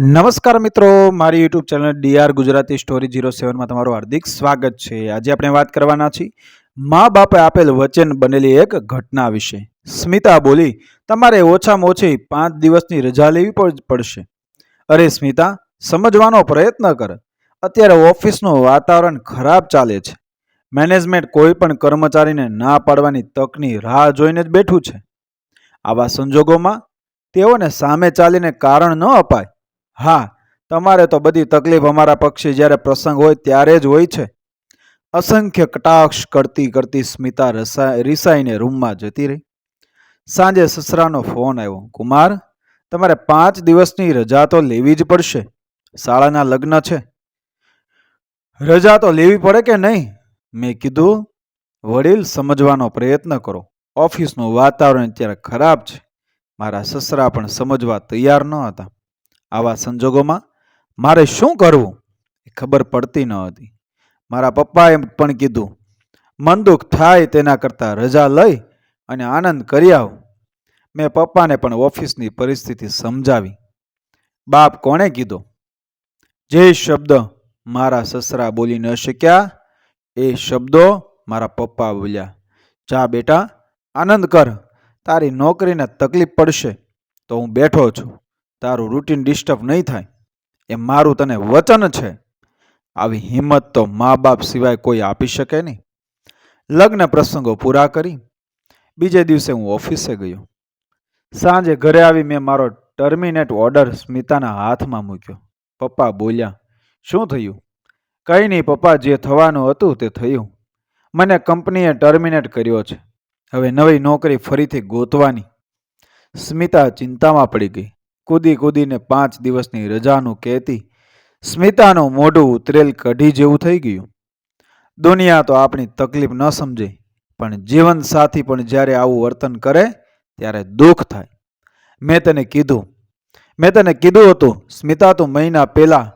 નમસ્કાર મિત્રો, મારી YouTube channel DR Gujarati story zero સેવનમાં તમારું હાર્દિક સ્વાગત છે. આજે આપણે વાત કરવાના છીએ, મા બાપે આપેલ વચન બનેલી એક ઘટના વિશે. સ્મિતા બોલી, તમારે ઓછામાં ઓછી પાંચ દિવસની રજા લેવી પડ- પડશે. અરે સ્મિતા, સમજવાનો પ્રયત્ન કર. અત્યારે ઓફિસનું વાતાવરણ ખરાબ ચાલે છે. મેનેજમેન્ટ કોઈ પણ કર્મચારીને ના પાડવાની તકની રાહ જોઈને જ બેઠું છે. આવા સંજોગોમાં તેઓને સામે ચાલીને કારણ ન અપાય. હા, તમારે તો બધી તકલીફ અમારા પક્ષે જ્યારે પ્રસંગ હોય ત્યારે જ હોય છે. અસંખ્ય કટાક્ષ કરતી કરતી સ્મિતા રસા, રિસાઈને રૂમમાં જતી રહી. સાંજે સસરાનો ફોન આવ્યો, કુમાર, તમારે પાંચ દિવસની રજા તો લેવી જ પડશે. શાળાના લગ્ન છે. રજા તો લેવી પડે કે નહીં? મેં કીધું, વડીલ, સમજવાનો પ્રયત્ન કરો. ઓફિસનું વાતાવરણ અત્યારે ખરાબ છે. મારા સસરા પણ સમજવા તૈયાર ન હતા. આવા સંજોગોમાં મારે શું કરવું એ ખબર પડતી ન હતી. મારા પપ્પાએ પણ કીધું, મન દુઃખ થાય તેના કરતાં રજા લઈ અને આનંદ કરી આવ. મેં પપ્પાને પણ ઓફિસની પરિસ્થિતિ સમજાવી. બાપ કોણે કીધો, જે શબ્દ મારા સસરા બોલી ન શક્યા, એ શબ્દો મારા પપ્પા બોલ્યા. જા બેટા, આનંદ કર. તારી નોકરીને તકલીફ પડશે તો હું બેઠો છું. તારું રૂટીન ડિસ્ટર્બ નહીં થાય એ મારું તને વચન છે. આવી હિંમત તો મા બાપ સિવાય કોઈ આપી શકે નહીં. લગ્ન પ્રસંગો પૂરા કરી, બીજે દિવસે હું ઓફિસે ગયો. સાંજે ઘરે આવી મેં મારો ટર્મિનેટ ઓર્ડર સ્મિતાના હાથમાં મૂક્યો. પપ્પા બોલ્યા, શું થયું? કંઈ નહીં પપ્પા, જે થવાનું હતું તે થયું. મને કંપનીએ ટર્મિનેટ કર્યો છે. હવે નવી નોકરી ફરીથી ગોતવાની. સ્મિતા ચિંતામાં પડી ગઈ. કૂદી કૂદીને પાંચ દિવસની રજાનું કહેતી સ્મિતાનું મોઢું ઉતરેલ કઢી જેવું થઈ ગયું. દુનિયા તો આપણી તકલીફ ન સમજે, પણ જીવન સાથી પણ જ્યારે આવું વર્તન કરે ત્યારે દુઃખ થાય. મેં તને કીધું, મેં તને કીધું હતું, સ્મિતા તું મહિના પહેલા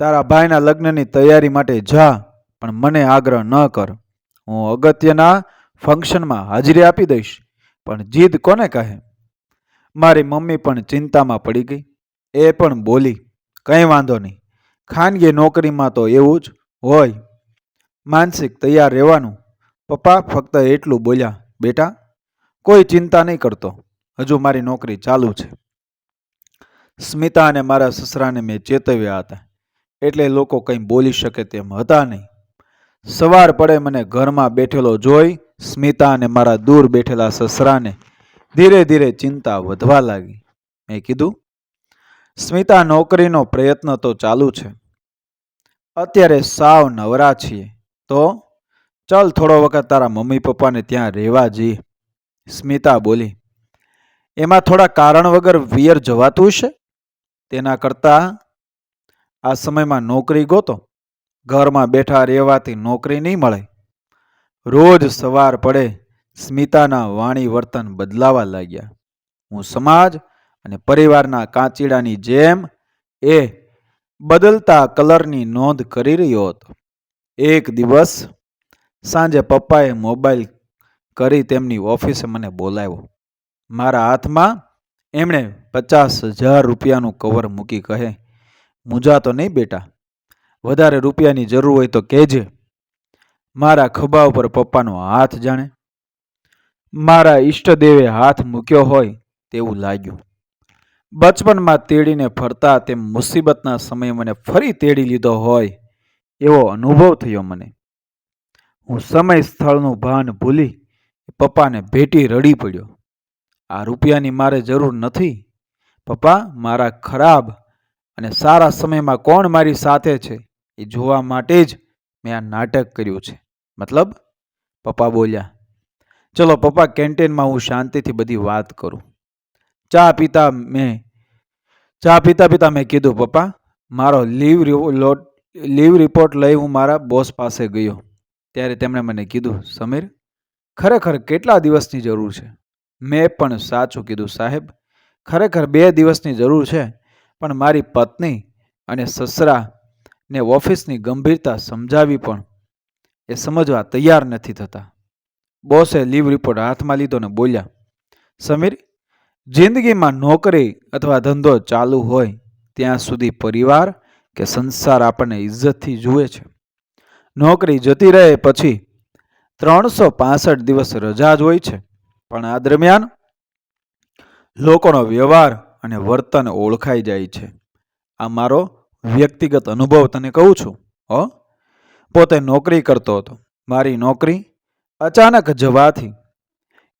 તારા ભાઈના લગ્નની તૈયારી માટે જા, પણ મને આગ્રહ ન કર. હું અગત્યના ફંક્શનમાં હાજરી આપી દઈશ, પણ જીદ કોને કહે? મારી મમ્મી પણ ચિંતામાં પડી ગઈ. એ પણ બોલી, કંઈ વાંધો નહીં. ખાનગી નોકરીમાં તો એવું જ હોય. માનસિક તૈયાર રહેવાનું. પપ્પા ફક્ત એટલું બોલ્યા, બેટા, કોઈ ચિંતા નહીં કરતો. હજુ મારી નોકરી ચાલુ છે. સ્મિતા અને મારા સસરાને મેં ચેતવ્યા હતા. એટલે લોકો કંઈ બોલી શકે તેમ હતા નહીં. સવાર પડે મને ઘરમાં બેઠેલો જોઈ સ્મિતા અને મારા દૂર બેઠેલા સસરાને ધીરે ધીરે ચિંતા વધવા લાગી. મેં કીધું, સ્મિતા, નોકરીનો પ્રયત્ન તો ચાલુ છે. અત્યારે સાવ નવરા છીએ. તો ચાલ થોડો વખત તારા મમ્મી પપ્પાને ત્યાં રહેવા જઈએ. સ્મિતા બોલી, એમાં થોડા કારણ વગર વિયર જવાતું છે તેના કરતાં આ સમયમાં નોકરી ગોતો. ઘરમાં બેઠા રહેવાથી નોકરી નહીં મળે. રોજ સવાર પડે સ્મિતાના વાણી વર્તન બદલાવા લાગ્યા. હું સમાજ અને પરિવારના કાંચીડાની જેમ એ બદલતા કલરની નોંધ કરી રહ્યો હતો. એક દિવસ સાંજે પપ્પાએ મોબાઈલ કરી તેમની ઓફિસે મને બોલાવ્યો. મારા હાથમાં એમણે પચાસ હજાર રૂપિયાનું કવર મૂકી કહે મૂંઝાતો નહીં બેટા. વધારે રૂપિયાની જરૂર હોય તો કહેજે. મારા ખભા ઉપર પપ્પાનો હાથ જાણે. મારા ઈષ્ટદેવે હાથ મૂક્યો હોય તેવું લાગ્યું. બચપનમાં તેડીને ફરતા તેમ મુસીબતના સમયે મને ફરી તેડી લીધો હોય એવો અનુભવ થયો મને. હું સમય સ્થળનું ભાન ભૂલી પપ્પાને ભેટી રડી પડ્યો. આ રૂપિયાની મારે જરૂર નથી. પપ્પા, મારા ખરાબ અને સારા સમયમાં કોણ મારી સાથે છે એ જોવા માટે જ મેં આ નાટક કર્યું છે. મતલબ? પપ્પા બોલ્યા. ચલો પપ્પા, કેન્ટીનમાં હું શાંતિથી બધી વાત કરું. ચા પીતા મેં, ચા પીતા પીતા મેં કીધું, પપ્પા, મારો લીવ લોટ, લીવ રિપોર્ટ લઈ હું મારા બોસ પાસે ગયો. ત્યારે તેમણે મને કીધું, સમીર, ખરેખર કેટલા દિવસની જરૂર છે? મેં પણ સાચું કીધું, સાહેબ, ખરેખર બે દિવસની જરૂર છે, પણ મારી પત્ની અને સસરા ને ઓફિસની ગંભીરતા સમજાવી પણ એ સમજવા તૈયાર નથી થતા. બોસે લીવ રિપોર્ટ હાથમાં લીધો ને બોલ્યા, સમીર, જિંદગીમાં નોકરી અથવા ધંધો ચાલુ હોય ત્યાં સુધી પરિવાર કે સંસાર આપણને ઇજ્જતથી જુએ છે. નોકરી જતી રહે પછી ત્રણસો પાસઠ દિવસ રજા જ હોય છે. પણ આ દરમિયાન લોકોનો વ્યવહાર અને વર્તન ઓળખાઈ જાય છે. આ મારો વ્યક્તિગત અનુભવ તને કહું છું, હો? પોતે નોકરી કરતો હતો. મારી નોકરી અચાનક જવાથી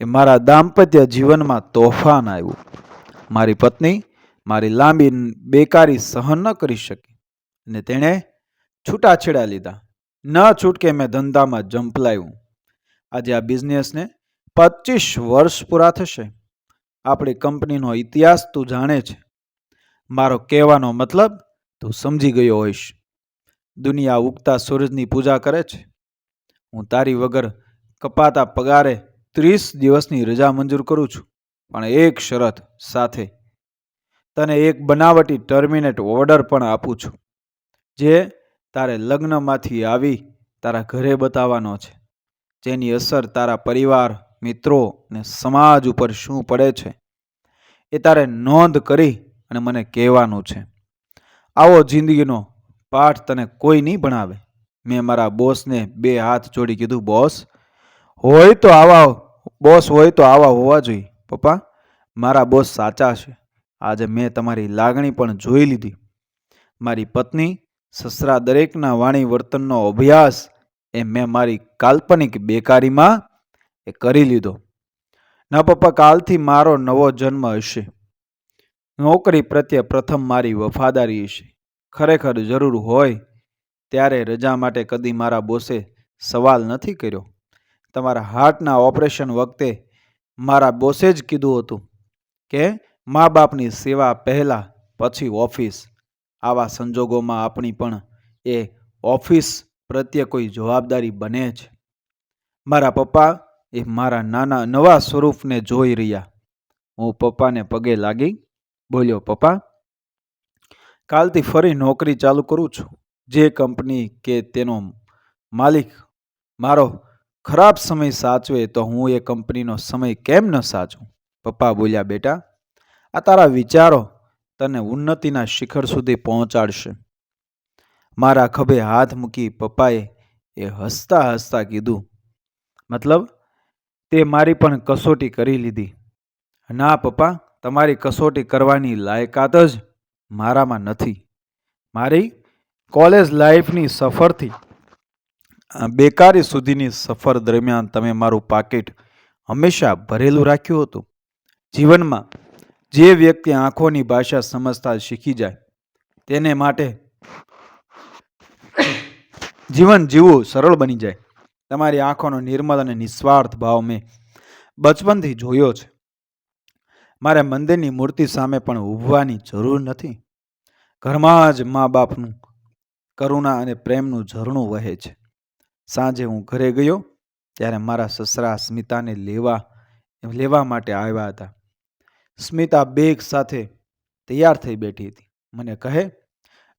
એ મારા દાંપત્ય જીવનમાં તોફાન આવ્યું. મારી પત્ની મારી લાંબી બેકારી સહન ન કરી શકી અને તેણે છૂટાછેડા લીધા. ન છૂટકે મેં ધંધામાં જંપલાયું આજે આ બિઝનેસને પચીસ વર્ષ પૂરા થશે. આપણી કંપનીનો ઇતિહાસ તું જાણે છે. મારો કહેવાનો મતલબ, તું સમજી ગયો હોઈશ. દુનિયા ઉગતા સૂરજની પૂજા કરે છે. હું તારી વગર કપાતા પગારે ત્રીસ દિવસની રજા મંજૂર કરું છું, પણ એક શરત સાથે તને એક બનાવટી ટર્મિનેટ ઓર્ડર પણ આપું છું, જે તારે લગ્નમાંથી આવી તારા ઘરે બતાવવાનો છે, જેની અસર તારા પરિવાર, મિત્રો ને સમાજ ઉપર શું પડે છે, એ તારે નોંધ કરી અને મને કહેવાનું છે. આવો જિંદગીનો પાઠ તને કોઈ નહીં ભણાવે. મેં મારા બોસને બે હાથ જોડી કીધું, બોસ હોય તો આવા બોસ હોય તો આવા હોવા જોઈએ. પપ્પા, મારા બોસ સાચા છે. આજે મેં તમારી લાગણી પણ જોઈ લીધી. મારી પત્ની, સસરા દરેકના વાણી વર્તનનો અભ્યાસ એ મેં મારી કાલ્પનિક બેકારીમાં એ કરી લીધો. ના પપ્પા, કાલથી મારો નવો જન્મ હશે. નોકરી પ્રત્યે પ્રથમ મારી વફાદારી હશે. ખરેખર જરૂર હોય ત્યારે રજા માટે કદી મારા બોસે સવાલ નથી કર્યો. તમારા હાર્ટના ઓપરેશન વખતે મારા બોસે જ કીધું હતું કે મા બાપની સેવા પહેલાં, પછી ઓફિસ. આવા સંજોગોમાં આપણી પણ એ ઓફિસ પ્રત્યે કોઈ જવાબદારી બને જ. મારા પપ્પા એ મારા નાના, નવા સ્વરૂપને જોઈ રહ્યા. હું પપ્પાને પગે લાગી, બોલ્યો, પપ્પા, કાલથી ફરી નોકરી ચાલુ કરું છું. જે કંપની કે તેનો માલિક મારો ખરાબ સમય સાચવે તો હું એ કંપનીનો સમય કેમ ન સાચું પપ્પા બોલ્યા, બેટા, આ તારા વિચારો તને ઉન્નતિના શિખર સુધી પહોંચાડશે. મારા ખભે હાથ મૂકી પપ્પાએ એ હસતા હસતા કીધું, મતલબ તે મારી પણ કસોટી કરી લીધી. ના, પપ્પા, તમારી કસોટી કરવાની લાયકાત જ મારામાં નથી. મારી કોલેજ લાઈફની સફરથી બેકારી સુધીની સફર દરમિયાન તમે મારું પાકીટ હંમેશા ભરેલું રાખ્યું હતું. જીવનમાં જે વ્યક્તિ આંખોની ભાષા સમજતા શીખી જાય તેને માટે જીવન જીવવું સરળ બની જાય. તમારી આંખોનો નિર્મલ અને નિસ્વાર્થ ભાવ મેં બચપનથી જોયો છે. મારે મંદિરની મૂર્તિ સામે પણ ઊભવાની જરૂર નથી. ઘરમાં જ મા બાપનું કરુણા અને પ્રેમનું ઝરણું વહે છે. સાંજે હું ઘરે ગયો ત્યારે મારા સસરા સ્મિતાને લેવા લેવા માટે આવ્યા હતા. સ્મિતા બેગ સાથે તૈયાર થઈ બેઠી હતી. મને કહે,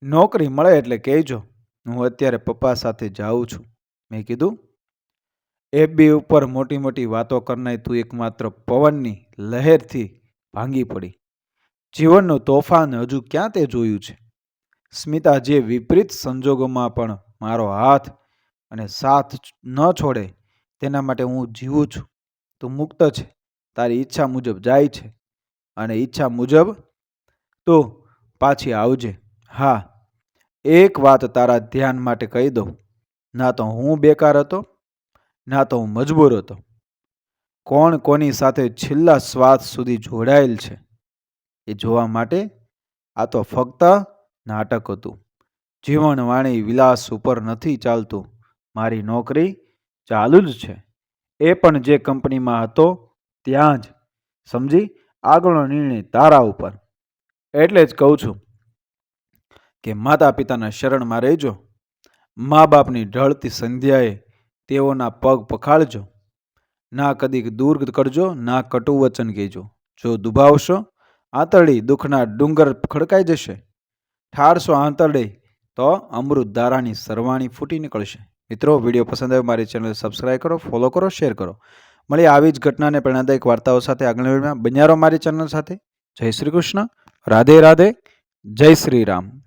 નોકરી મળે એટલે કહેજો. હું અત્યારે પપ્પા સાથે જાઉં છું. મેં કીધું એફબી ઉપર મોટી મોટી વાતો કરનાય તું એકમાત્ર પવનની લહેરથી ભાંગી પડી. જીવનનું તોફાન હજુ ક્યાં તે જોયું છે? સ્મિતા જે વિપરીત સંજોગોમાં પણ મારો હાથ અને સાથ ન છોડે તેના માટે હું જીવું છું. તું મુક્ત છે. તારી ઈચ્છા મુજબ જાય છે. અને ઈચ્છા મુજબ તો પાછી આવજે. હા, એક વાત તારા ધ્યાન માટે કહી દઉં. ના તો હું બેકાર હતો, ના તો હું મજબૂર હતો. કોણ કોની સાથે છેલ્લા શ્વાસ સુધી જોડાયેલ છે? એ જોવા માટે આ તો ફક્ત નાટક હતું. જીવન વાણી વિલાસ ઉપર નથી ચાલતું. મારી નોકરી ચાલુ જ છે. એ પણ જે કંપનીમાં હતો, ત્યાં જ. સમજી? આગળનો નિર્ણય તારા ઉપર. એટલે જ કહું છું કે માતા પિતાના શરણમાં રહેજો. મા બાપની ઢળતી સંધ્યાએ તેઓના પગ પખાળજો. ના કદીક દૂર કરજો, ના કટુ વચન કહેજો. જો દુભાવશો, આંતરડી દુઃખના ડુંગર ખડકાઈ જશે. ઠારશો આંતરડે, તો અમૃત ધારાની સરવાણી ફૂટી નીકળશે. મિત્રો, વીડિયો પસંદ આવ્યો મારી ચેનલ સબસ્ક્રાઈબ કરો ફોલો કરો શેર કરો. મળી આવી જ ઘટનાને પ્રેરણાદાયક વાર્તાઓ સાથે આગળ બન્યારો મારી ચેનલ સાથે. જય શ્રી કૃષ્ણ. રાધે રાધે. જય શ્રી રામ.